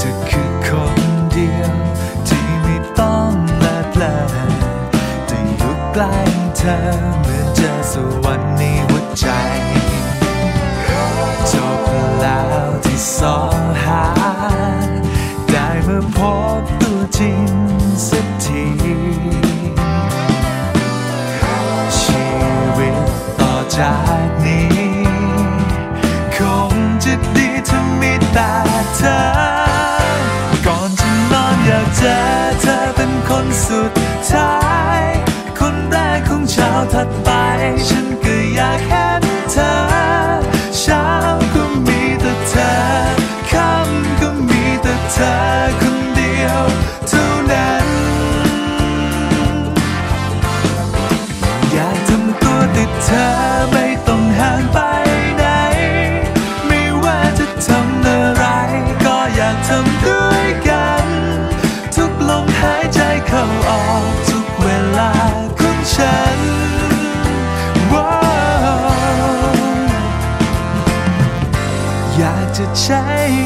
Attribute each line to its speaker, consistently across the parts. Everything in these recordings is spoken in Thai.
Speaker 1: ธอคือคนเดียว ที่ไม่ต้องละเลอแต่อยู่ใกล้เธอเหมือนเจอสวรรค์ในหัวใจจบแล้วที่สอหา ได้มาพบตัวจริงสักทีชีวิตต่อจาก ถัดไป ฉันก็อยากเห็นเธอ เช้าก็มีแต่เธอ ค่ำก็มีแต่เธอคนเดียวเท่านั้น อยากทำตัวติดเธอไม่ต้องห่างไปไหน ไม่ว่าจะทำอะไร ก็อยากทำด้วย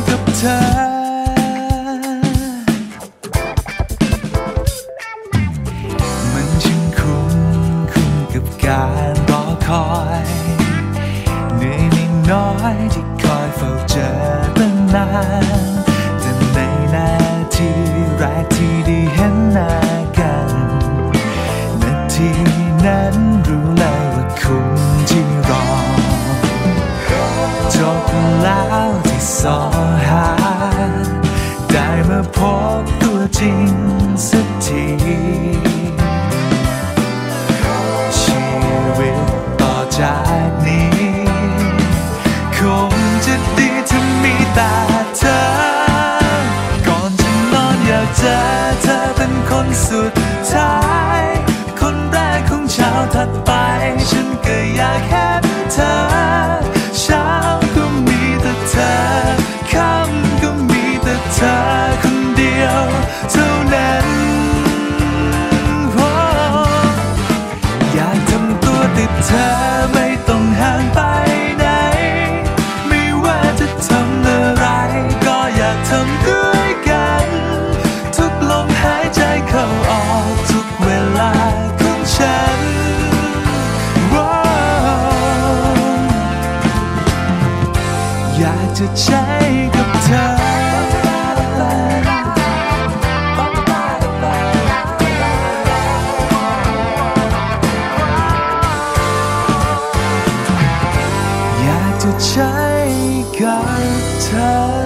Speaker 1: กับเธอ มันช่างคุ้มคุ้มกับการรอคอยเหนื่อยไม่น้อยที่คอยเฝ้าเจอตั้งนานแต่ในนาทีแรกที่ได้เห็นหน้ากันนาทีนั้นรู้เลยว่าคุ้มที่รอจบแล้วที่สอห จะใช้กับเธอจะใช้กับเธอ